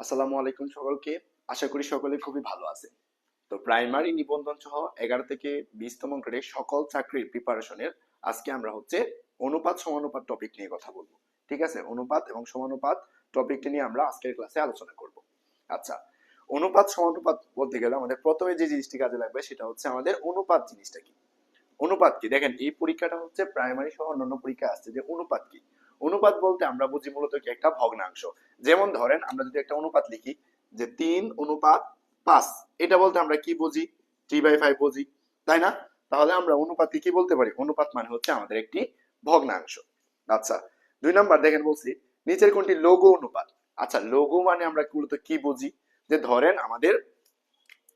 আসসালামু আলাইকুম সকলকে। আশা করি সকলে খুবই ভালো আছে তো প্রাইমারি নিবন্ধন সহ এগারো থেকে বিশতম গ্রেডের সকল চাকরির প্রিপারেশনের আজকে আমরা হচ্ছে অনুপাত সমানুপাত টপিক নিয়ে কথা বলব। ঠিক আছে? অনুপাত এবং সমানুপাত টপিকটি নিয়ে আমরা আজকের ক্লাসে আলোচনা করব। আচ্ছা অনুপাত সমানুপাত বলতে গেলে আমাদের প্রথমে যে জিনিসটি কাজে লাগবে সেটা হচ্ছে আমাদের অনুপাত জিনিসটা কি? অনুপাত কি? দেখেন, এই পরীক্ষাটা হচ্ছে প্রাইমারি সহ অন্যান্য পরীক্ষা আসছে যে অনুপাত কি? অনুপাত বলতে আমরা বুঝি মূলত কি? একটা ভগ্নাংশ। যেমন ধরেন, আমরা যদি একটা অনুপাত লিখি, যে তিন অনুপাত পাঁচ, এটা বলতে আমরা কি বুঝি? থ্রি বাই ফাইভ বুঝি, তাই না? তাহলে আমরা অনুপাতকে কি বলতে পারি? অনুপাত মানে হচ্ছে আমাদের একটি ভগ্নাংশ। আচ্ছা দুই নাম্বার দেখেন বলছি, নিচের কোনটি লঘু অনুপাত? আচ্ছা লঘু মানে আমরা মূলত কি বুঝি? যে ধরেন আমাদের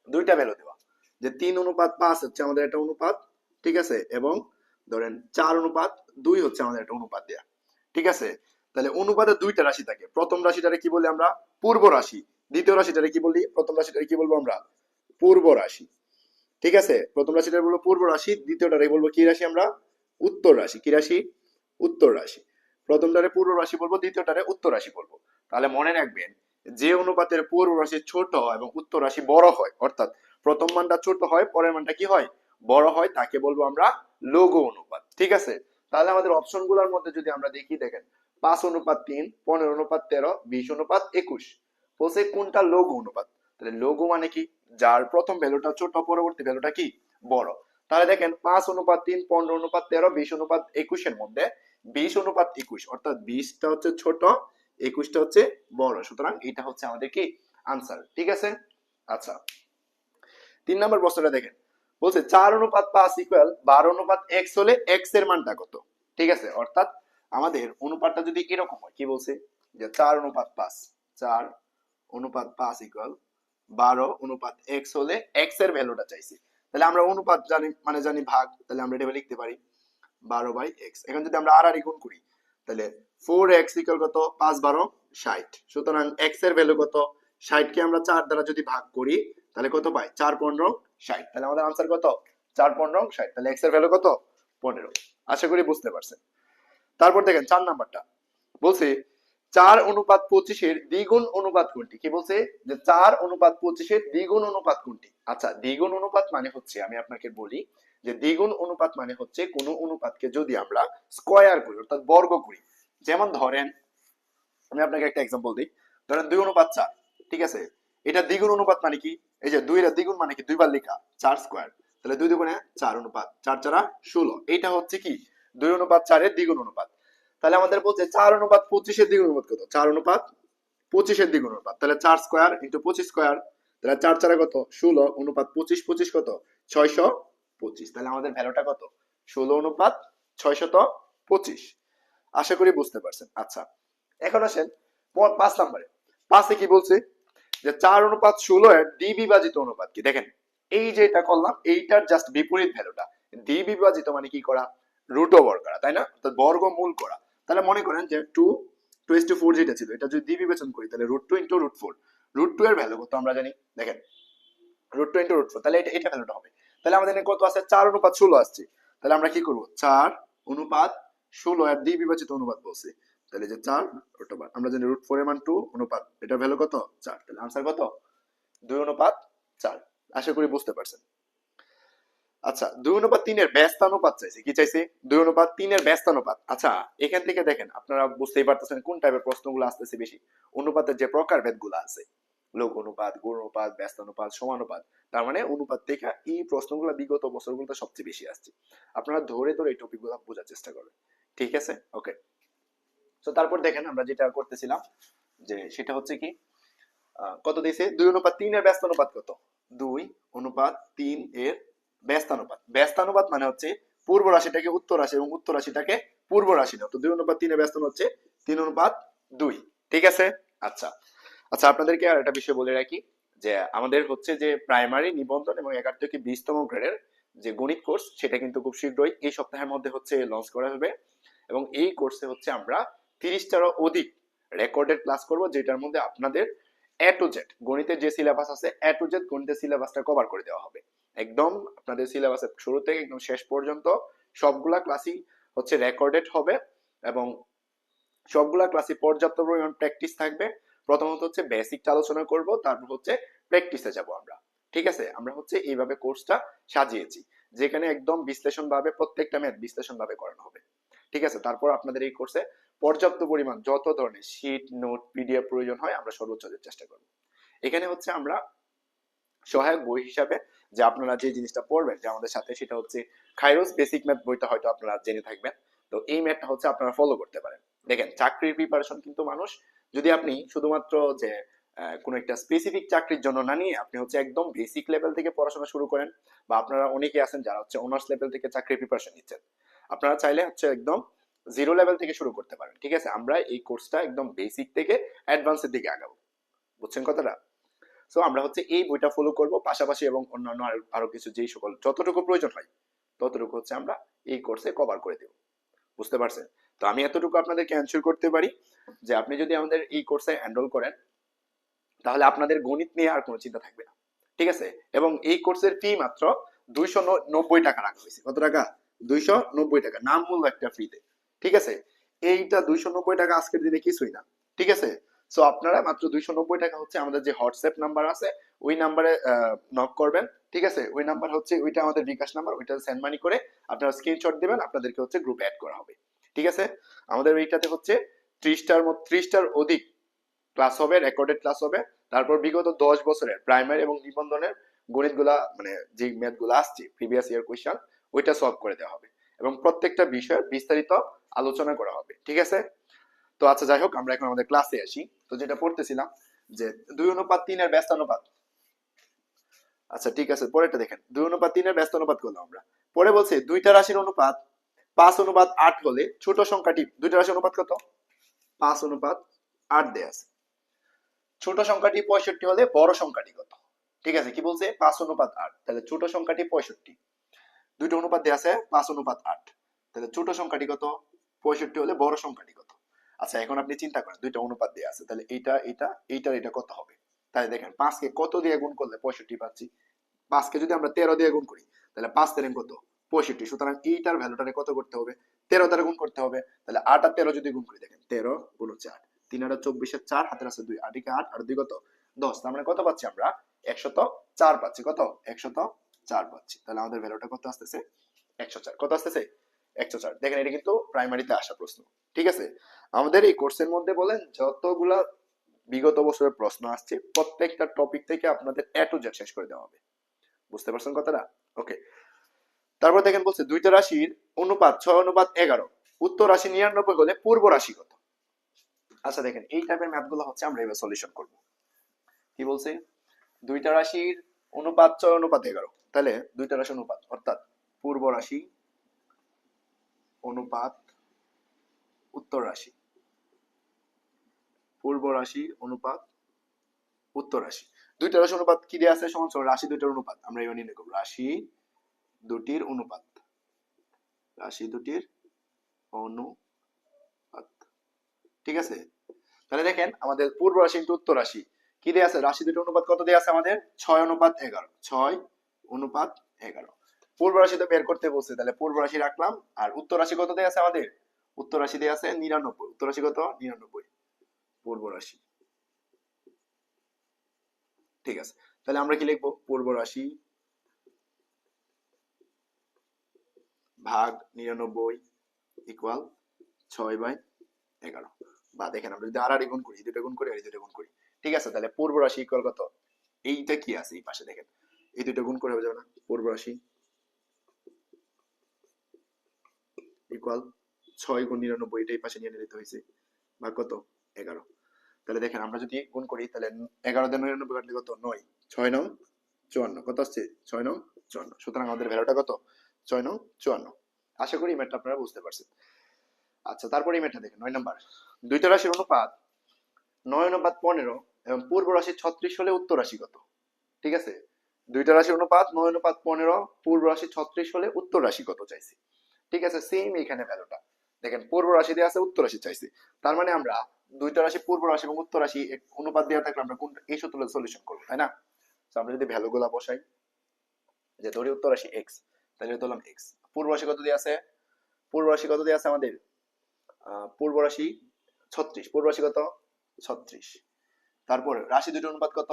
দুইটা ভ্যালু দেওয়া, যে তিন অনুপাত পাঁচ হচ্ছে আমাদের একটা অনুপাত, ঠিক আছে? এবং ধরেন চার অনুপাত দুই হচ্ছে আমাদের একটা অনুপাত দেয়া, ঠিক আছে? তাহলে অনুপাতে দুইটা রাশি থাকে। প্রথম রাশিটারে কি বলি আমরা? পূর্ব রাশি। দ্বিতীয় রাশিটারে কি বলি? প্রথম রাশিটারে কি বলব আমরা? পূর্ব রাশি। ঠিক আছে? প্রথম রাশিটারে বলব পূর্ব রাশি, দ্বিতীয়টারে বলব কি রাশি আমরা? উত্তর রাশি। কি রাশি? উত্তর রাশি। প্রথমটারে পূর্ব রাশি বলব, দ্বিতীয়টারে উত্তর রাশি বলব। তাহলে মনে রাখবেন, যে অনুপাতের পূর্ব রাশি ছোট এবং উত্তর রাশি বড় হয়, অর্থাৎ প্রথম মানটা ছোট হয়, পরের মানটা কি হয়? বড় হয়, তাকে বলব আমরা লঘু অনুপাত। ঠিক আছে? তাহলে আমাদের অপশনগুলোর মধ্যে যদি আমরা দেখি, দেখেন পাঁচ অনুপাত তিন, পনেরো অনুপাত তেরো, বিশ অনুপাত একুশ। বলছে, কোনটা লঘু অনুপাত? তাহলে লঘু মানে কি? যার প্রথম ভ্যালুটা ছোট, পরবর্তী ভ্যালুটা কি? বড়। তাহলে দেখেন, পাঁচ অনুপাত তিন, পনেরো অনুপাত তেরো, বিশ অনুপাত একুশের মধ্যে বিশ অনুপাত একুশ, অর্থাৎ বিশটা হচ্ছে ছোট, একুশটা হচ্ছে বড়। সুতরাং এটা হচ্ছে আমাদের কি? আনসার। ঠিক আছে? আচ্ছা। তিন নম্বর প্রশ্নটা দেখেন। বলছে, চার অনুপাত পাঁচ ইকুয়াল বারো অনুপাত এক্স হলে এক্সের মানটা কত? ঠিক আছে? অর্থাৎ আমাদের অনুপাতটা যদি এরকম হয়, কি বলছে? যে চার অনুপাত পাঁচ, চার অনুপাত পাঁচ ইকুয়াল বারো অনুপাত এক্স হলে এক্সের ভ্যালুটা চাইছি। তাহলে আমরা অনুপাত জানি মানে জানি ভাগ, তাহলে আমরা এটা লিখতে পারি বারো বাই এক্স এখন যদি আমরা আর আর গুণ করি, তাহলে ফোর এক্স ইকুয়াল কত? পাঁচ, বারো, ষাট। সুতরাং এক্সের ভ্যালু কত? ষাটকে আমরা চার দ্বারা যদি ভাগ করি, তাহলে কত পাই? চার পনেরো, ষাট। তাহলে আমাদের আনসার কত? চার পনেরো, ষাট। তাহলে এক্সের ভ্যালু কত? পনেরো। আশা করি বুঝতে পারছেন। তারপর দেখেন চার নাম্বারটা। বলছে, চার অনুপাত পঁচিশের দ্বিগুণ অনুপাত কোনটি? কি বলছে? যে চার অনুপাত পঁচিশের দ্বিগুণ অনুপাত কোনটি? আচ্ছা দ্বিগুণ অনুপাত মানে হচ্ছে, আমি আপনাকে বলি যে দ্বিগুণ অনুপাত মানে হচ্ছে কোন অনুপাতকে যদি আমরা স্কয়ার করি, অর্থাৎ বর্গ করি। যেমন ধরেন, আমি আপনাকে একটা এক্সাম্পল দিই। ধরেন দুই অনুপাত চার, ঠিক আছে? এটা দ্বিগুণ অনুপাত মানে কি? এই যে দুইটা দ্বিগুণ মানে কি? দুইবার লেখা, চার স্কোয়ার। তাহলে দুই দুগুণে চার অনুপাত, চার চারা ষোলো। এটা হচ্ছে কি? দুই অনুপাত, চারের দ্বিগুণ অনুপাত। তাহলে আমাদের বলছে চার অনুপাত পঁচিশের দ্বিগুণ অনুপাত কত? চার অনুপাত পঁচিশের দ্বিগুণ অনুপাত। তাহলে চার স্কোয়ার ইন্টু পঁচিশ স্কোয়ার, তাহলে চার চারা কত? ষোলো অনুপাত পঁচিশ পঁচিশ কত? ছয়শো পঁচিশ। তাহলে আমাদের ভ্যালুটা কত? ষোলো অনুপাত ছয়শত পঁচিশ। আশা করি বুঝতে পারছেন। আচ্ছা এখন আসেন পাঁচ নম্বরে। পাঁচে কি বলছে? যে চার অনুপাত ষোলো এর দ্বি বিভাজিত অনুপাত কি? দেখেন, এই যে এটা করলাম, এইটার জাস্ট বিপরীত ভ্যালুটা দ্বি বিভাজিত মানে কি করা? রুট ওভার করা, তাই না? অর্থাৎ বর্গমূল করা। তাহলে মনে করেন যে two two as two four যেটা ছিল, এটা যদি বিবেচন করি, তাহলে root two into root four root two এর ভ্যালু কত আমরা জানি? দেখেন root two into root four তাহলে এটা এটা ভ্যালুটা হবে। তাহলে আমাদের এখানে কত আছে? চার অনুপাত ষোলো আসছে। তাহলে আমরা কি করব? চার অনুপাত ষোলো আর দ্বি বিভাজিত অনুপাত বলছে। তাহলে যে চার রুট ওভার আমরা জানি রুট ফোর এর মান টু অনুপাত এটার ভ্যালু কত? চার। তাহলে আনসার কত? দুই অনুপাত চার। আশা করি বুঝতে পারছেন। আচ্ছা দুই অনুপাত তিনের ব্যস্তানুপাত চাইছে, কি চাইছে? দুই অনুপাত তিনের ব্যস্তানুপাত আচ্ছা এখান থেকে দেখেন, আপনারা বুঝতেই পারতেছেন কোন টাইপের প্রশ্নগুলো আসতেছে বেশি। অনুপাতের যে প্রকারভেদগুলো আছে লোক অনুপাত, গুণ অনুপাত ব্যস্তানুপাত সমানুপাত তার মানে অনুপাত থেকে এই প্রশ্নগুলো বিগত বছরগুলোতে সবচেয়ে বেশি আসছে। আপনারা ধরে ধরে এই টপিক টপিকগুলো বোঝার চেষ্টা করবেন। ঠিক আছে? ওকে তো তারপর দেখেন আমরা যেটা করতেছিলাম, যে সেটা হচ্ছে কি কত দিয়েছে? দুই অনুপাত তিনের ব্যস্তানুপাত কত? দুই অনুপাত তিন এর ব্যস্তানুপাত। ব্যস্তানুপাত মানে হচ্ছে পূর্ব রাশিটাকে উত্তর রাশি এবং উত্তর রাশিটাকে পূর্ব রাশি নাও। তো দুই অনুপাত তিনের ব্যস্তান হচ্ছে তিন অনুপাত দুই। ঠিক আছে? আচ্ছা। আচ্ছা আপনাদেরকে আর একটা বিষয় বলে রাখি, যে আমাদের হচ্ছে যে প্রাইমারি নিবন্ধন এবং এগারো থেকে বিশতম গ্রেডের যে গণিত কোর্স সেটা কিন্তু খুব শীঘ্রই এই সপ্তাহের মধ্যে হচ্ছে লঞ্চ করা হবে এবং এই কোর্সে হচ্ছে আমরা তিরিশটারও অধিক রেকর্ডেড ক্লাস করব, যেটার মধ্যে আপনাদের এ টু জেড গণিতের যে সিলেবাস আছে এ টু জেড গণিতের সিলেবাসটা কভার করে দেওয়া হবে। একদম আপনাদের সিলেবাসের শুরু থেকে একদম শেষ পর্যন্ত সবগুলা ক্লাসই হচ্ছে রেকর্ডেড হবে এবং সবগুলা ক্লাসে পর্যাপ্ত পরিমাণ প্র্যাকটিস থাকবে। প্রথমত হচ্ছে বেসিকটা আলোচনা করব, তারপর হচ্ছে প্র্যাকটিসে যাব আমরা। ঠিক আছে? আমরা হচ্ছে এইভাবে কোর্সটা সাজিয়েছি, যেখানে একদম বিশ্লেষণ ভাবে প্রত্যেকটা ম্যাথ বিশ্লেষণ ভাবে করানো হবে। ঠিক আছে? তারপর আপনাদের এই কোর্সে পর্যাপ্ত পরিমাণ যত ধরনের শীট নোট পিডিএফ প্রয়োজন হয়, আমরা সর্বোচ্চ চেষ্টা করব। এখানে হচ্ছে আমরা সহায়ক বই হিসাবে যে আপনারা যে জিনিসটা পড়বেন, যে আমাদের সাথে, সেটা হচ্ছে খাইরোস বেসিক ম্যাথ বইটা হয়তো আপনারা জেনে থাকবেন। তো এই ম্যাথটা হচ্ছে আপনারা ফলো করতে পারেন। দেখেন, চাকরির প্রিপারেশন কিন্তু মানুষ, যদি আপনি শুধুমাত্র যে কোনো একটা স্পেসিফিক চাকরির জন্য না নিয়ে আপনি হচ্ছে একদম বেসিক লেভেল থেকে পড়াশোনা শুরু করেন, বা আপনারা অনেকে আছেন যারা হচ্ছে অনার্স লেভেল থেকে চাকরির প্রিপারেশন নিচ্ছেন, আপনারা চাইলে হচ্ছে একদম জিরো লেভেল থেকে শুরু করতে পারেন। ঠিক আছে? আমরা এই কোর্সটা একদম বেসিক থেকে অ্যাডভান্সের দিকে আগাবো। বুঝছেন কথাটা? সো আমরা হচ্ছে এই বইটা ফলো করব, পাশাপাশি এবং অন্যান্য আরও কিছু যেই সকল, যতটুকু প্রয়োজন হয়, ততটুকু হচ্ছে আমরা এই কোর্সে কভার করে দেব। বুঝতে পারছেন? তো আমি এতটুকু আপনাদেরকে অ্যানসার করতে পারি যে আপনি যদি আমাদের এই কোর্সে এনরোল করেন, তাহলে আপনাদের গণিত নিয়ে আর কোনো চিন্তা থাকবে না। ঠিক আছে? এবং এই কোর্সের ফি মাত্র দুইশো নব্বই টাকা রাখা হয়েছে। কত টাকা? দুইশো নব্বই টাকা। নাম মূল্য একটা ফ্রিতে ঠিক আছে? এইটা দুইশো নব্বই টাকা আজকের দিনে কিছুই না। ঠিক আছে? সো আপনারা মাত্র দুইশো নব্বই টাকা হচ্ছে আমাদের যে হোয়াটসঅ্যাপ নাম্বার আছে, ওই নাম্বারে নক করবেন, ঠিক আছে? ওই নাম্বার হচ্ছে, ওইটা আমাদের বিকাশ নাম্বার ওইটা সেন্ড মানি করে আপনারা স্ক্রিনশট দিবেন, আপনাদেরকে হচ্ছে গ্রুপ অ্যাড করা হবে, ঠিক আছে? আমাদের এইটাতে হচ্ছে ত্রিশটার মতো, ত্রিশটার অধিক ক্লাস হবে রেকর্ডেড ক্লাস হবে, তারপর বিগত দশ বছরের প্রাইমারি এবং নিবন্ধনের গণিতগুলা মানে যে ম্যাথগুলো আসছে প্রিভিয়াস ইয়ার কোয়েশ্চন ওইটা সলভ করে দেওয়া হবে এবং প্রত্যেকটা বিষয়ের বিস্তারিত আলোচনা করা হবে, ঠিক আছে? তো আচ্ছা যাই হোক, আমরা এখন আমাদের ক্লাসে আসি। তো যেটা পড়তেছিলাম, যে দুই অনুপাত তিনের ব্যস্ত অনুপাত। আচ্ছা ঠিক আছে, পরেরটা দেখেন। দুই অনুপাত তিনের ব্যস্ত অনুপাত করলাম আমরা। পরে বলছে, দুইটা রাশির অনুপাত, পাঁচ অনুপাত আট হলে ছোট সংখ্যাটি, দুইটা রাশির অনুপাত কত? পাঁচ অনুপাত আট দেয়া আছে। ছোট সংখ্যাটি পঁয়ষট্টি হলে বড় সংখ্যাটি কত? ঠিক আছে, কি বলছে? পাঁচ অনুপাত আট। তাহলে ছোট সংখ্যাটি পঁয়ষট্টি। দুইটা অনুপাত দেয়া আছে, পাঁচ অনুপাত আট। তাহলে ছোট সংখ্যাটি কত? পঁয়ষট্টি হলে বড় সংখ্যাটি কত? আচ্ছা এখন আপনি চিন্তা করেন, দুইটা অনুপাত দেয়া আছে, তাহলে এইটা এইটা, এইটার এটা কত হবে? তাহলে দেখেন পাঁচকে কত দিয়ে গুণ করলে পঁয়ষট্টি পাচ্ছি? পাঁচকে যদি আমরা তেরো দিয়ে গুণ করি, তাহলে পাঁচ তেরেন কত? পঁয়ষট্টি। সুতরাং এইটার ভ্যালুটারে কত করতে হবে? তেরো দ্বারা গুণ করতে হবে, তাহলে আট আর তেরো যদি গুণ করি, দেখেন, তেরো গুণ হচ্ছে আট। তিন আট চব্বিশের চার, হাতের আছে দুই। আটিকে আট আর দুই কত? দশ। তার মানে কত পাচ্ছি আমরা? একশত চার পাচ্ছি। কত? একশত চার পাচ্ছি। তাহলে আমাদের ভ্যালুটা কত আসতেছে? একশো চার। কত আসতেছে? একশো চার। দেখেন, এটা কিন্তু প্রাইমারিতে আসা প্রশ্ন। ঠিক আছে? আমাদের এই কোর্সের মধ্যে বলেন যতগুলা বিগত বছরের প্রশ্ন আসছে, প্রত্যেকটা টপিক থেকে আপনাদের এ শেষ করে দেওয়া হবে। বুঝতে পারছেন কথাটা? ওকে তারপর দেখেন বলছে, দুইটা রাশির অনুপাত ছয়, অনুপাত এগারো। উত্তর রাশি নিরানব্বই হলে পূর্ব রাশি কত? আচ্ছা দেখেন, এই টাইপের ম্যাথগুলো হচ্ছে আমরা এবার সলিউশন করব। কি বলছে? দুইটা রাশির অনুপাত ছয়, অনুপাত এগারো। তাহলে দুইটা রাশি অনুপাত, অর্থাৎ পূর্ব রাশি, অনুপাত উত্তর রাশি। পূর্ব রাশি অনুপাত, উত্তর রাশি। দুইটা রাশি অনুপাত কি দেওয়া আছে? সমান রাশি দুইটার অনুপাত। আমরা এই নির্ণয় করব। রাশি দুটির অনুপাত। রাশি দুটির অনুপাত। ঠিক আছে? তাহলে দেখেন, আমাদের পূর্ব রাশি ইন্টু উত্তর রাশি। কি দেওয়া আছে? রাশি দুটির অনুপাত কত দেওয়া আছে আমাদের? ছয় অনুপাত এগারো। ছয় অনুপাত এগারো। পূর্ব রাশি তো বের করতে বলছে। তাহলে পূর্ব রাশি রাখলাম। আর উত্তর রাশি কত দেওয়া আছে আমাদের? উত্তর রাশি দেওয়া আছে নিরানব্বই। উত্তর রাশি কত? নিরানব্বই। পূর্ব রাশি। ঠিক আছে, তাহলে আমরা কি লিখব? পূর্ব রাশি ভাগ নিরানব্বই ইকুয়াল ছয় বাই এগারো। বা দেখেন আমরা যদি আর আর গুণ করি, এই দুটো গুণ করি, আর এই দুটো গুণ করি। ঠিক আছে, তাহলে পূর্ব রাশি ইকুয়াল কত? এইটা কি আছে এই পাশে দেখেন? এই দুটো গুণ করে হয়ে যাবে না? পূর্ব রাশি ইকুয়াল ছয় গুণ নিরানব্বই এটাই পাশে নিয়ে নিতে হয়েছে, বা কত? এগারো। তাহলে দেখেন, আমরা যদি গুণ করি, তাহলে এগারো দিয়ে নিরানব্বই কাটলে কত? নয়, ছয় নং, চুয়ান্ন। কত আসছে? ছয় নং, চুয়ান্ন। সুতরাং আমাদের ভ্যালুটা কত? ছয় নং, চুয়ান্ন। আশা করি ম্যাটটা আপনারা বুঝতে পারছেন। আচ্ছা তারপরে এই ম্যাটটা দেখেন, নয় নাম্বার। দুইটা রাশির অনুপাত, নয় অনুপাত পনেরো এবং পূর্ব রাশি ছত্রিশ হলে উত্তর রাশি কত? ঠিক আছে? দুইটা রাশির অনুপাত, নয় অনুপাত পনেরো, পূর্ব রাশি ছত্রিশ হলে উত্তর রাশি কত চাইছি? ঠিক আছে সেম এখানে ভ্যালুটা দেখেন, পূর্ব রাশি দিয়ে আছে, উত্তর রাশি চাইছি। তার মানে আমরা দুইটা রাশি, পূর্ব রাশি এবং উত্তর রাশি অনুপাত দেওয়া থাকলে আমরা কোন এই সূত্রে সলিউশন করব, তাই না? আমরা যদি ভ্যালু গুলা বসাই যে ধরি উত্তর রাশি এক্স তাহলে ধরলাম এক্স পূর্ব রাশি কত দিয়ে আছে? পূর্ব রাশি কত দিয়ে আছে আমাদের? পূর্ব রাশি ছত্রিশ, পূর্ব রাশি কত? ছত্রিশ। তারপরে রাশি দুটো অনুপাত কত?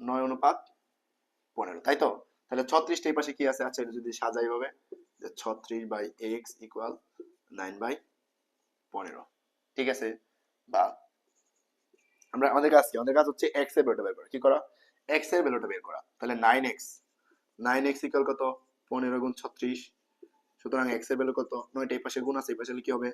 নয় অনুপাত পনেরো, তাই তো? তাহলে ছত্রিশটা এই পাশে কি আছে? আচ্ছা এটা যদি সাজাই যে ছত্রিশ by X equal nine by পনেরো। ঠিক আছে? বা আমরা আমাদের কাজ কি? আমাদের কাজ হচ্ছে এক্সের ভ্যালুটা বের করা। কি করা? এক্সের ভ্যালুটা বের করা। তাহলে nine X nine X equal কত? পনেরো গুণ ছত্রিশ। সুতরাং এক্সের ভ্যালু কত? নয়টা এই পাশে গুণ আছে, এই পাশে কি হবে?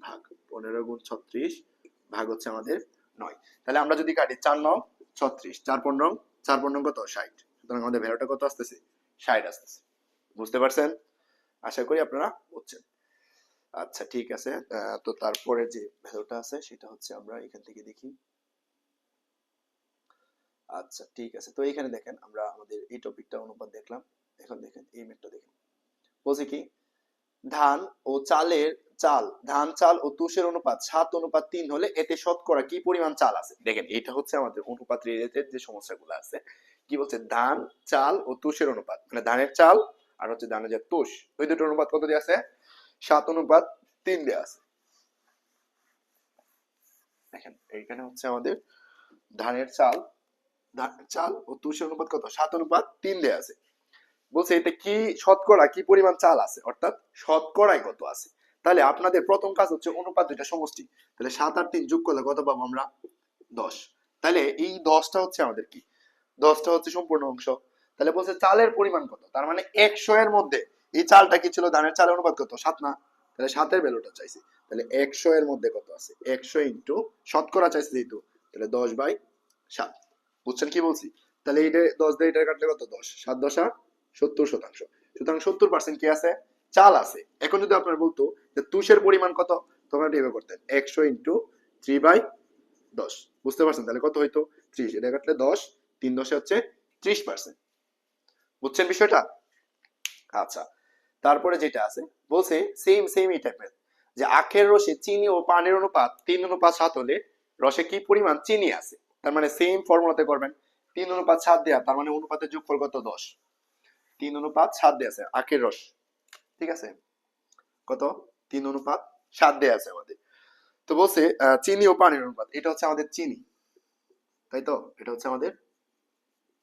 ভাগ। পনেরো গুণ ছত্রিশ ভাগ হচ্ছে আমাদের নয়। তাহলে আমরা যদি কাটি চার নং ছত্রিশ, চার পনেরো চার পনেরো কত? ষাট। সুতরাং আমাদের ভ্যালুটা কত আসতেছে? ষাট আসতেছে। বুঝতে পারছেন? আশা করি আপনারা বুঝছেন। আচ্ছা ঠিক আছে। তো তারপরে যে ভ্যালুটা আছে, সেটা হচ্ছে আমরা এখান থেকে দেখি। আচ্ছা ঠিক আছে। তো এখানে দেখেন, আমরা আমাদের এই টপিকটা অনুপাত দেখলাম। এখন দেখেন, এই ম্যাটটা দেখেন। বলছে কি, ধান ও চালের চাল, ধান, চাল ও তুষের অনুপাত সাত অনুপাত তিন হলে এতে শতকরা কি পরিমাণ চাল আছে? দেখেন, এটা হচ্ছে আমাদের অনুপাত রিলেটেড যে সমস্যাগুলো আছে। কি বলছে? ধান, চাল ও তুষের অনুপাত। মানে ধানের চাল আর হচ্ছে ধানের যে তুষ, ওই দুটো অনুপাত কত দিয়ে আছে? সাত অনুপাত তিন দেওয়া আছে। দেখেন, এইখানে হচ্ছে আমাদের ধানের চাল। চাল ও তুষের অনুপাত কত? সাত অনুপাত তিন দেওয়া আছে। বলছে এতে কি শতকরা কি পরিমাণ চাল আছে? অর্থাৎ শতকরায় কত আছে? তাহলে আপনাদের প্রথম কাজ হচ্ছে অনুপাত দুইটা সমষ্টি। তাহলে সাত আর তিন যোগ করলে কত পাবো আমরা? দশ। তাহলে এই দশটা হচ্ছে আমাদের কি? দশটা হচ্ছে সম্পূর্ণ অংশ। তাহলে বলছে, চালের পরিমাণ কত? তার মানে একশো এর মধ্যে এই চালটা কি ছিল? ধানের চালের অনুপাত কত? সাত না? তাহলে সাতের ভ্যালুটা চাইছি। তাহলে একশো এর মধ্যে কত আছে? একশো ইন্টু শতকরা চাইছে যেহেতু। তাহলে দশ বাই সাত। বুঝছেন কি বলছি? তাহলে এইটা দশ দিয়ে এটা কাটলে কত? দশ। সাত দশা সত্তর শতাংশ। সুতরাং সত্তর পার্সেন্ট কি আছে? চাল আছে। এখন যদি আপনার বলতো যে তুষের পরিমাণ কত? তোমরা এভাবে করতেন। একশো ইন্টু থ্রি বাই দশ। বুঝতে পারছেন? তাহলে কত হইতো? ত্রিশ। এটা কাটলে দশ, তিন দশে হচ্ছে ত্রিশ পার্সেন্ট বুঝছেন বিষয়টা? আচ্ছা। তারপরে যেটা আছে, বলছে সেম সেম টাইপের যে আখের রসে চিনি ও পানির অনুপাত তিন অনুপাত সাত হলে রসে কি পরিমাণ চিনি আছে? তার মানে সেম ফর্মুলাতে করবেন, তিন অনুপাত সাত দেয়া, তার মানে অনুপাতের যোগফল কত? দশ। তিন অনুপাত সাত দেয়া আছে, আখের রস। ঠিক আছে? কত? তিন অনুপাত সাত দেয়া আছে আমাদের। তো বলছে চিনি ও পানির অনুপাত, এটা হচ্ছে আমাদের চিনি। তাই তো? এটা হচ্ছে আমাদের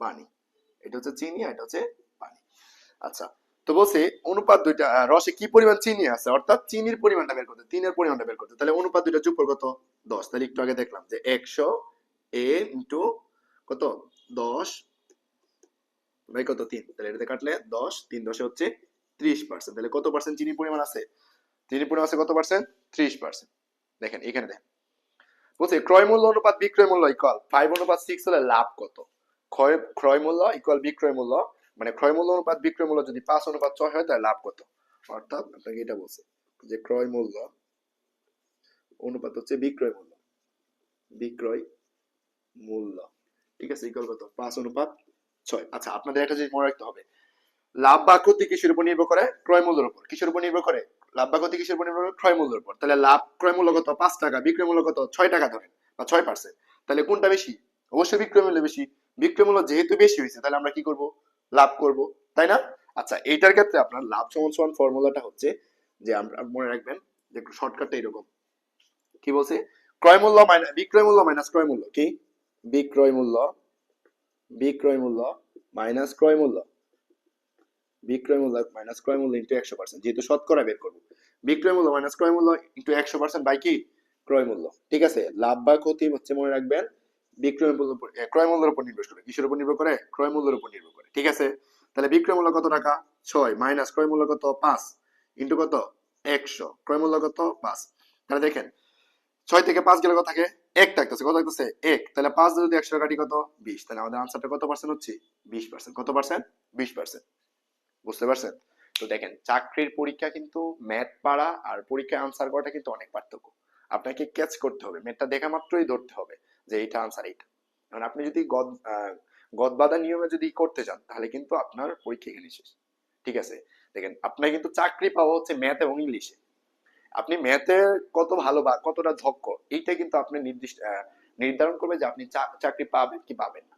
পানি। এটা হচ্ছে চিনি আর এটা হচ্ছে পানি। আচ্ছা তো বলছে, অনুপাত দুইটা রসে কি পরিমাণ চিনি আছে? অর্থাৎ চিনির পরিমাণটা বের করতে, তিনের পরিমাণটা বের করতে। তাহলে অনুপাত দুইটা যোগ কত? দশ। তাহলে একটু আগে দেখলাম যে একশো এ ইন্টু কত? দশ বাই কত? তিন। তাহলে এটাতে কাটলে দশ, তিন দশে হচ্ছে ত্রিশ পার্সেন্ট তাহলে কত পার্সেন্ট চিনির পরিমাণ আছে? চিনির পরিমাণ আছে কত পার্সেন্ট ত্রিশ পার্সেন্ট দেখেন, এখানে দেখেন। বলছে, ক্রয় মূল্য অনুপাত বিক্রয় মূল্য ইকুয়াল ফাইভ অনুপাত সিক্স হলে লাভ কত? ক্রয় ক্রয় মূল্য ইকুয়াল বিক্রয় মূল্য মানে ক্রয় মূল্য অনুপাত বিক্রয় মূল্য যদি পাঁচ অনুপাত ছয় হয়, তাহলে লাভ কত? অর্থাৎ আপনাকে এটা বলছে যে ক্রয় মূল্য অনুপাত হচ্ছে বিক্রয় মূল্য বিক্রয় মূল্য ঠিক আছে ইকুয়াল কত? পাঁচ অনুপাত ছয়। আচ্ছা আপনাদের একটা জিনিস মনে রাখতে হবে। লাভ বা ক্ষতি কিসের উপর নির্ভর করে? ক্রয় মূল্যের উপর। কিসের উপর নির্ভর করে? লাভ বা ক্ষতি কিসের উপর নির্ভর করে? ক্রয় মূল্যের উপর। তাহলে লাভ ক্রয় মূল্য কত? পাঁচ টাকা। বিক্রয় মূল্য কত? ছয় টাকা ধরেন, বা ছয় পার্সেন্ট তাহলে কোনটা বেশি? অবশ্যই বিক্রয় মূল্য বেশি। বিক্রয় মূল্য যেহেতু বেশি হয়েছে, তাহলে আমরা কি করব? লাভ করব, তাই না? আচ্ছা এইটার ক্ষেত্রে আপনার লাভ সমান সমান ফর্মুলাটা হচ্ছে যে আমরা মনে রাখবেন যে শর্টকাটটা এরকম। কি বলছে? ক্রয় মূল্য মাইনাস বিক্রয় মূল্য মাইনাস ক্রয় মূল্য, কি? বিক্রয় মূল্য বিক্রয় মূল্য মাইনাস ক্রয় মূল্য। বিক্রয় মূল্য মাইনাস ক্রয় মূল্য ইন্টু একশো পার্সেন্ট যেহেতু শতকরা বের করব। বিক্রয় মূল্য মাইনাস ক্রয় মূল্য ইন্টু একশো পার্সেন্ট বাই কি? ক্রয় মূল্য। ঠিক আছে? লাভ বা ক্ষতি হচ্ছে মনে রাখবেন ক্রয় মূল্যের উপর নির্ভর করে, কিসের উপর নির্ভর করে? ক্রয় মূল্যের উপর নির্ভর করে, ঠিক আছে? তাহলে বিক্রয় মূল্য কত টাকা? ছয় মাইনাস ক্রয় মূল্য কত? পাঁচ। ইন্টু কত? একশো। ক্রয় মূল্য কত? পাঁচ। তাহলে দেখেন, ছয় থেকে পাঁচ গেলে কত থাকে? এক থাকতেছে। কত থাকতেছে? এক। তাহলে পাঁচ যদি একশো কত? বিশ। তাহলে আমাদের আনসারটা কত পার্সেন্ট হচ্ছে? বিশ পার্সেন্ট কত পার্সেন্ট বিশ পার্সেন্ট বুঝতে পারছেন? তো দেখেন, চাকরির পরীক্ষা কিন্তু ম্যাথ পাড়া আর পরীক্ষায় আনসার করাটা কিন্তু অনেক পার্থক্য। আপনাকে ক্যাচ করতে হবে। ম্যাথটা দেখা মাত্রই ধরতে হবে। যে এইটা আনসার এইটা। কারণ আপনি যদি গদ আহ, গদবাধা নিয়মে যদি করতে চান তাহলে কিন্তু আপনার পরীক্ষা এখানে শেষ। ঠিক আছে? দেখেন আপনার কিন্তু চাকরি পাওয়া হচ্ছে ম্যাথ এবং ইংলিশে আপনি ম্যাথে কত ভালো বা কতটা দক্ষ এইটা কিন্তু আপনি নির্দিষ্ট নির্ধারণ করবে যে আপনি চাকরি পাবেন কি পাবেন না।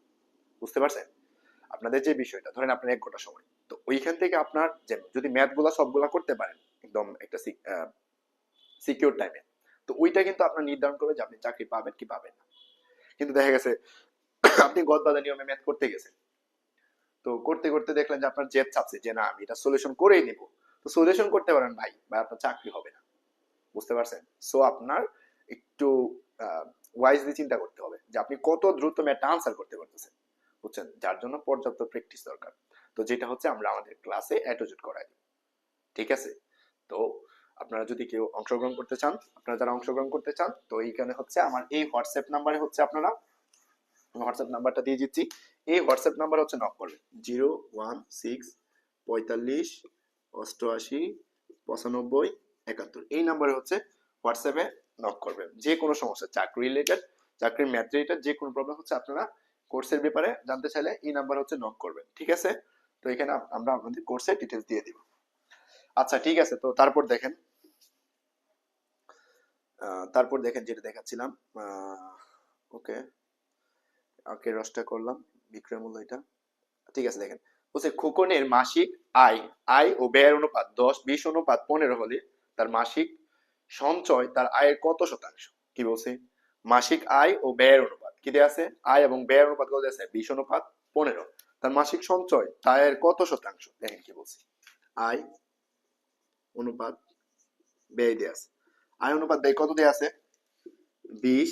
বুঝতে পারছেন? আপনাদের যে বিষয়টা ধরেন আপনার এক ঘণ্টা সময়। তো ওইখান থেকে আপনার যে যদি ম্যাথগুলা সবগুলা করতে পারেন একদম একটা সিকিউর টাইমে তো ওইটা কিন্তু আপনার নির্ধারণ করবে যে আপনি চাকরি পাবেন কি পাবেন না। কিন্তু দেখা গেছে, আপনি গদ বাঁধা নিয়মে ম্যাথ করতে গেছেন। তো করতে করতে দেখলেন যে আপনার জেদ চাচ্ছে যে না, আমি এটা সলিউশন করেই নিব। তো সলিউশন করতে পারেন ভাই, বা আপনার চাকরি হবে না। বুঝতে পারছেন? সো আপনার একটু ওয়াইজলি চিন্তা করতে হবে যে আপনি কত দ্রুত ম্যাথটা আনসার করতে পারতেছেন। বুঝছেন? যার জন্য পর্যাপ্ত প্র্যাকটিস দরকার। তো যেটা হচ্ছে আমরা আমাদের ক্লাসে অ্যাটোজেট করাই। ঠিক আছে? তো আপনারা যদি কেউ অংশগ্রহণ করতে চান, আপনারা যারা অংশগ্রহণ করতে চান, তো এইখানে হচ্ছে আমার এই হোয়াটসঅ্যাপ নাম্বারে হচ্ছে আপনারা হোয়াটসঅ্যাপ নাম্বারটা দিয়ে দিচ্ছি। এই হোয়াটসঅ্যাপ নাম্বার হচ্ছে নক করবেন। জিরো ওয়ান সিক্স পঁয়তাল্লিশ অষ্টআশি পঁচানব্বই একাত্তর। এই নাম্বারে হচ্ছে হোয়াটসঅ্যাপে নক করবেন। যে কোনো সমস্যা, চাকরি রিলেটেড চাকরির ম্যাথ রিলেটেড যে কোনো প্রবলেম হচ্ছে আপনারা কোর্সের ব্যাপারে জানতে চাইলে এই নাম্বার হচ্ছে নক করবেন। ঠিক আছে? তো এখানে আমরা আপনাদের কোর্সের ডিটেলস দিয়ে দিব। আচ্ছা ঠিক আছে। তো তারপর দেখেন তারপর দেখেন যেটা দেখাচ্ছিলাম ওকে ওকে রসটা করলাম, বিক্রয় মূল্য এটা। ঠিক আছে, দেখেন। বলছে খোকনের মাসিক আয় আয় ও ব্যয়ের অনুপাত দশ, বিশ অনুপাত পনেরো হলে তার মাসিক সঞ্চয় তার আয়ের কত শতাংশ? কি বলছে? মাসিক আয় ও ব্যয়ের অনুপাত। কি দেয়া আছে? আয় এবং ব্যয়ের অনুপাত কত আছে? বিশ অনুপাত পনেরো। তার মাসিক সঞ্চয় আয়ের কত শতাংশ? দেখেন কি বলছে। আয় অনুপাত ব্যয় দেয়া আছে। আয় অনুপাত ব্যয় কত দেয়া আছে? বিশ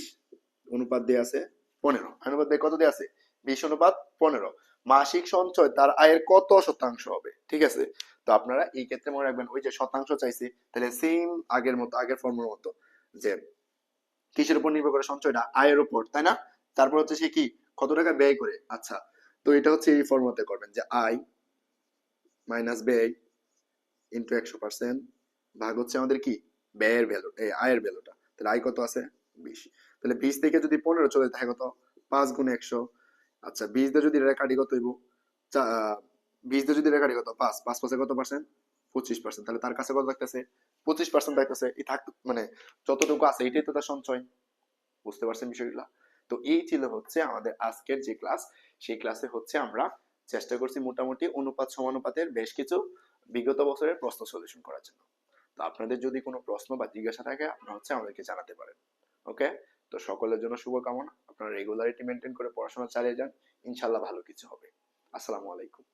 অনুপাত দেয়া আছে পনেরো। আয় অনুপাত ব্যয় কত দেয়া আছে? বিশ অনুপাত পনেরো। মাসিক সঞ্চয় তার আয়ের কত শতাংশ হবে? ঠিক আছে? তো আপনারা এই ক্ষেত্রে মনে রাখবেন, ওই যে শতাংশ চাইছি, তাহলে সেম আগের মতো, আগের ফর্মের মতো যে কিসের উপর নির্ভর করে সঞ্চয়টা আয়ের উপর, তাই না? তারপর হচ্ছে সে কি? কত টাকা ব্যয় করে? আচ্ছা তো এটা হচ্ছে এই ফর্মুলাতে করবেন যে আয় মাইনাস ব্যয় ইন্টু একশো পার্সেন্ট ভাগ হচ্ছে আমাদের কি? ব্যয়ের ভ্যালু এই আয়ের ভ্যালুটা তাহলে আয় কত আছে? বিশ। তাহলে বিশ থেকে যদি পনেরো চলে থাকে কত? পাঁচ গুণ একশো। আচ্ছা বিশ দিয়ে যদি রেখাটি কত হইব? বিশ দিয়ে যদি রেখাটি কত? পাঁচ। পাঁচ পাঁচে কত পার্সেন্ট পঁচিশ পার্সেন্ট তাহলে তার কাছে কত থাকতেছে? পঁচিশ পার্সেন্ট থাকতেছে। এই থাক মানে যতটুকু আছে, এটাই তো তার সঞ্চয়। বুঝতে পারছেন বিষয়গুলো? তো এই ছিল হচ্ছে আমাদের আজকের যে ক্লাস। সেই ক্লাসে হচ্ছে আমরা চেষ্টা করছি মোটামুটি অনুপাত সমানুপাতের বেশ কিছু বিগত বছরের প্রশ্ন সলিউশন করার জন্য। তো আপনাদের যদি কোনো প্রশ্ন বা জিজ্ঞাসা থাকে, আপনারা হচ্ছে আমাদেরকে জানাতে পারেন। ওকে? তো সকলের জন্য শুভকামনা। আপনারা রেগুলারিটি মেনটেন করে পড়াশোনা চালিয়ে যান। ইনশাল্লাহ ভালো কিছু হবে। আসসালামু আলাইকুম।